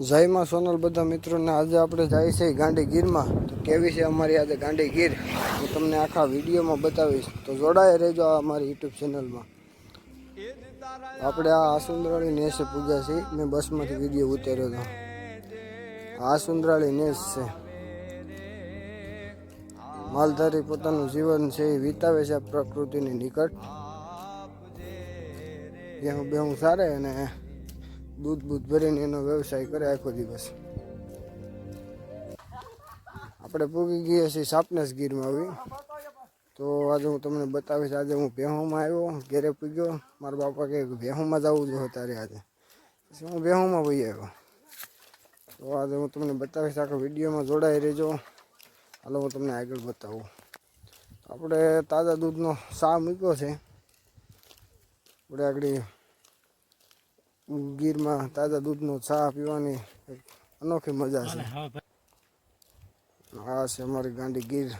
જયમાં સોનલ બધા મિત્રોને આજે આપણે જાય છે ગાંડી ગીરમાં તો કેવી છે અમારી આજે ગાંડી ગીર હું તમને આખા વિડીયોમાં બતાવીશ. તો જોડાય રહેજો અમારી યુટ્યુબ ચેનલમાં. આપણે આ આસુંદરાળી નેસે પૂજા છે. મેં બસમાંથી વીડિયો ઉતાર્યો હતો આસુંદરાળી નેસ છે. માલધારી પોતાનું જીવન છે એ વિતાવે છે પ્રકૃતિની નિકટ. બેહું બેહું સારે અને દૂધ બૂધ ભરીને એનો વ્યવસાય કરે આખો દિવસ. આપણે પૂગી ગયા છીએ સાપનેસ ગીરમાં આવી તો આજે હું તમને બતાવીશ, આજે હું ભેહોમાં આવ્યો, ઘેરે પૂગ્યો. મારા બાપા કહે ભેહોમાં જવું જોઈએ તારે આજે. પછી હું ભેહોમાં વહી આવ્યો. તો આજે હું તમને બતાવીશ, આખા વિડીયોમાં જોડાઈ રહેજો. હાલો, હું તમને આગળ બતાવું. આપણે તાજા દૂધનો સા મૂક્યો છે. આપણે આગળ ગીરમાં તાજા દૂધનો ચા પીવાની અનોખી મજા છે. આ છે અમારી ગાંડી ગીર.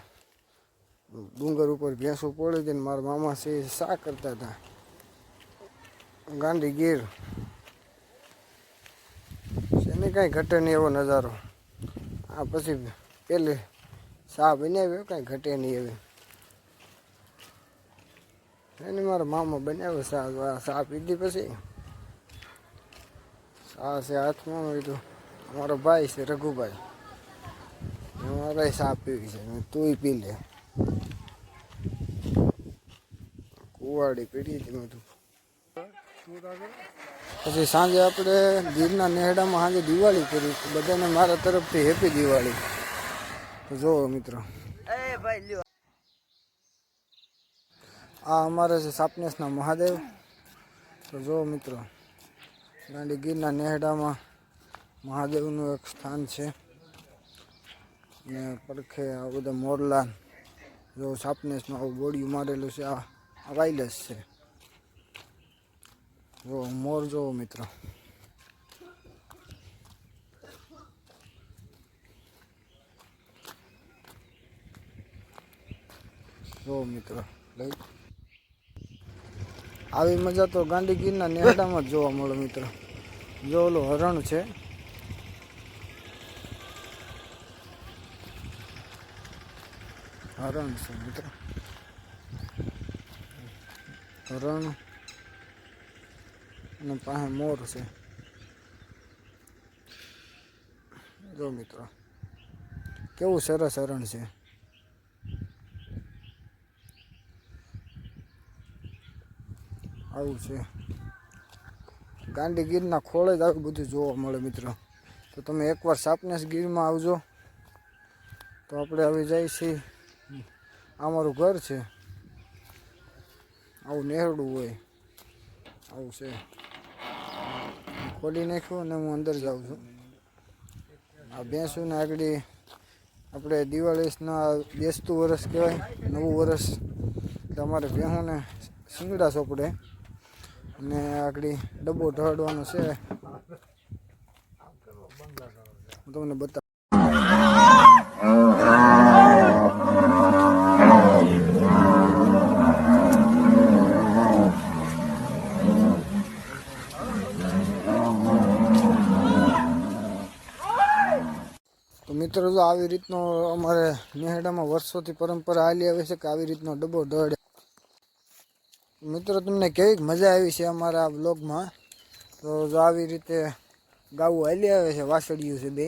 ડુંગર ઉપર ભેંસો પડે છે મારા મામા છે શા કરતા હતા. ગાંડી ગીર. એને કાંઈ ઘટે નહીં એવો નજારો. આ પછી પેલે શા બનાવ્યો કાંઈ ઘટે નહીં એવી. એને મારા મામા બનાવ્યો શા શા પીધી પછી? આ છે હાથમાં લીધું અમારો ભાઈ છે રઘુભાઈ. અમારે સા પીવી છે. તું પી લે. કુવાડી પીડી હતી મેં પછી સાંજે આપણે ગીરના નેહડામાં સાંજે દિવાળી કરી. બધાને મારા તરફથી હેપી દિવાળી. તો જુઓ મિત્રો. આ અમારે છે સાપનેસના મહાદેવ. તો જુઓ મિત્રો. ગાંડી ગીરના નેહડામાં મહાદેવનું એક સ્થાન છે. ને પડખે આ બધા મોરલા જો સાપનેસમાં આવું બોડિયું મારેલું છે, આ વાયલેસ છે. જો મોર જોવો મિત્રો. જો મિત્રો, લઈ આવી મજા તો ગાંડી ગીરના નેહડામાં જ જોવા મળે મિત્રો. જો ઓલું હરણ છે. હરણ છે મિત્રો. હરણ અને પાસે મોર છે. જો મિત્રો. કેવું સરસ હરણ છે. આવું છે. ગાંડી ગીરના ખોળે જ આવું બધું જોવા મળે મિત્રો. તો તમે એકવાર સાપનેસ ગીરમાં આવજો. તો આપણે આવી જાય છીએ. આ મારું ઘર છે. આવું નેહરડું હોય. આવું છે. ખોલી નાખ્યું અને હું અંદર જાઉં છું. આ ભેંસુને આગળ આપણે દિવાળીના બેસતું વરસ કહેવાય, નવું વરસ. એટલે અમારે ભેંસોને શિંગડા સોપડે. અને આગળ ડબ્બો ઢળવાનો છે. હું તમને બતાવ મિત્રો, જો આવી રીતનો અમારે નેહડામાં વર્ષોથી પરંપરા હાલી આવે છે કે આવી રીતનો ડબ્બો ઢળે. મિત્રો, તમને કેવી મજા આવી છે અમારા બ્લોગમાં તો જો આવી રીતે ગાવું હાલી આવે છે વાસળિયું છે બે.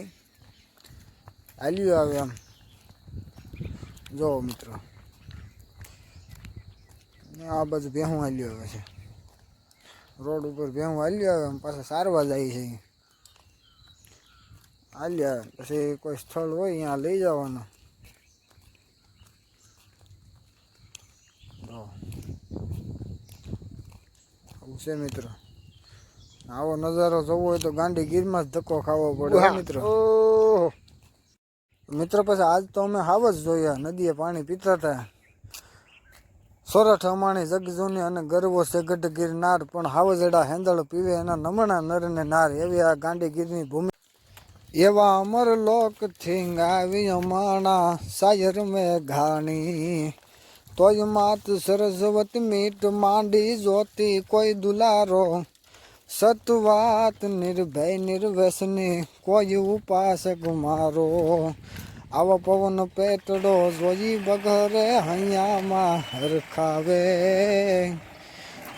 હાલ્યું આવે આમ. જો મિત્રો. આ બાજુ ભેહું હાલ્યું આવે છે. રોડ ઉપર ભેહું હાલ્યું આવે પાછા સારવા જાય છે હાલ્યા, પછી કોઈ સ્થળ હોય ત્યાં લઈ જવાનું. છે મિત્રો. આવો નજારો જોવો હોય તો ગાંડી ગીરમાં જ ધક્કો ખાવો પડે મિત્રો. મિત્રો મિત્રો પછી આજ તો અમે હાવ જ જોયા. નદીએ પાણી પીતા હતા સોરઠ અમાણી જગજૂની અને ગરવો સેગઢ ગીરનાર પણ હાવજડા હેંદળ પીવે એના નમણા નર ને નાર. એવી આ ગાંડી ગીરની ભૂમિ. એવા અમર લોક થીંગાવી અમાણા સાયર મે ઘાણી તોય માત સરસ્વત મીટ માંડી જોતી કોઈ દુલારો. સતવાત નિર્ભય નિર્વ્યસને કોઈ ઉપાસક મારો. આવો પવન પેટડો જોઈ બગરે હૈયામાં હરખાવે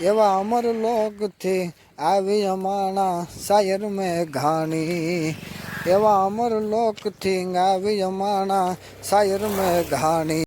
એવા અમર લોકથી આવી અમાણા શાયર મેં ઘાણી. એવા અમર લોકથી આવી અમાણા શાયર મેં ઘાણી.